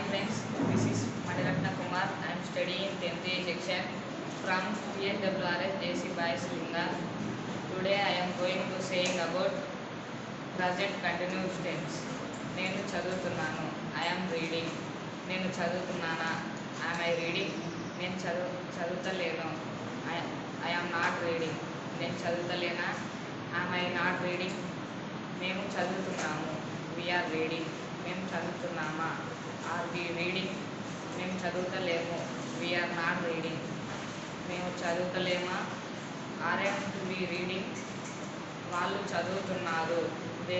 Hi friends this is Manirathna Kumar I'm studying tenth A section from PSWRS JC boys Linga today I'm going to saying about present continuous tense నేను చదువుతున్నాను. I'm reading నేను చదువుతున్నానా? I'm I reading నేను చదువు చదువుతలేను. I I'm not reading నేను చదువుతలేనా? I'm I not reading మేము చదువుతున్నాము. వీఆర్ రీడింగ్ మేము చదువుతున్నామా? Are we reading. మేము చదువుతలేము. వీఆర్ నాట్ రీడింగ్ మేము చదువుతలేమా? ఆర్ఎం వి రీడింగ్. వాళ్ళు చదువుతున్నారు. దే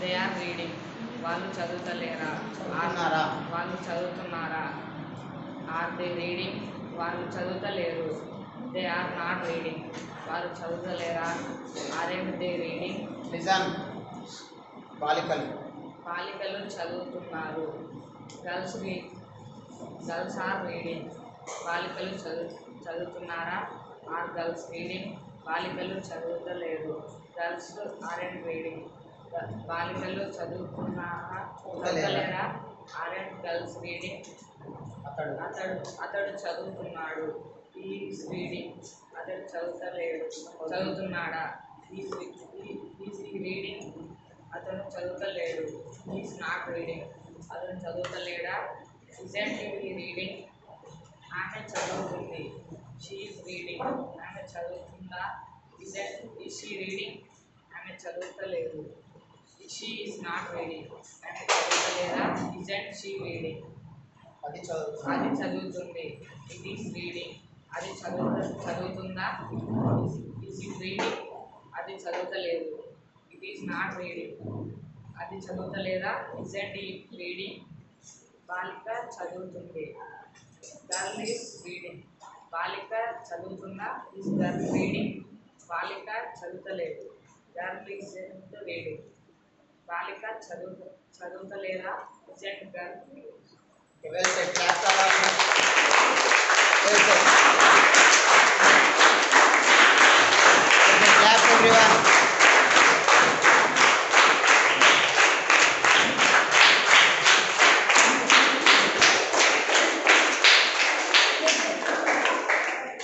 దే ఆర్ రీడింగ్ వాళ్ళు చదువుతలేరా? వాళ్ళు చదువుతున్నారా? Are they reading. వాళ్ళు చదువుతలేరు. దే ఆర్ నాట్ రీడింగ్ వాళ్ళు చదువుతలేరా? Aren't they reading. లిజన్ బాలికలు. బాలికలు చదువుతున్నారు. గర్ల్స్ రీ గర్ల్స్ ఆర్ రీడింగ్. బాలికలు చదువు చదువుతున్నారా? Are girls reading. బాలికలు చదువుతలేరు గర్ల్స్ ఆర్ అండ్ రీడింగ్. బాలికలు చదువుతున్నారా? చదువుతలేరా? Aren't girls reading. అతడు. అతడు అతడు చదువుతున్నాడు. Is reading. అతడు చదువుతలేడు చదువుతున్నాడా? ఈస్ రీడింగ్ అతను చదువుతలేడు. ఈస్ నాట్ రీడింగ్ అతను చదువుతలేడా? ఇజెంట్ ఈ రీడింగ్ ఆమె చదువుతుంది. షీఈస్ రీడింగ్ ఆమె చదువుతుందా? ఇజెంట్ ఈ షీ రీడింగ్ ఆమె చదువుతలేదు. షీ ఈస్ నాట్ రీడింగ్ ఆమె చదువుతలేదా? ఇజెంట్ షీ రీడింగ్ అది చదువుతుంది. అది చదువుతుంది. ఇట్ ఈస్ రీడింగ్ అది చదువు చదువుతుందా? ఇస్ రీడింగ్ అది చదువుతలేదు. ఇట్ ఈస్ నాట్ రీడింగ్ అది చదువుతలేదా? ఇజెంట్ రీడింగ్ బాలిక చదువుతుంది. గర్ల్ ఈజ్ రీడింగ్ బాలిక చదువుతుందా ఈస్ గర్ల్ రీడింగ్ బాలిక చదువుతలేదు. గర్ల్ ఈజ్ రీడింగ్ బాలిక చదువు చదువుతలేదా? Isn't girl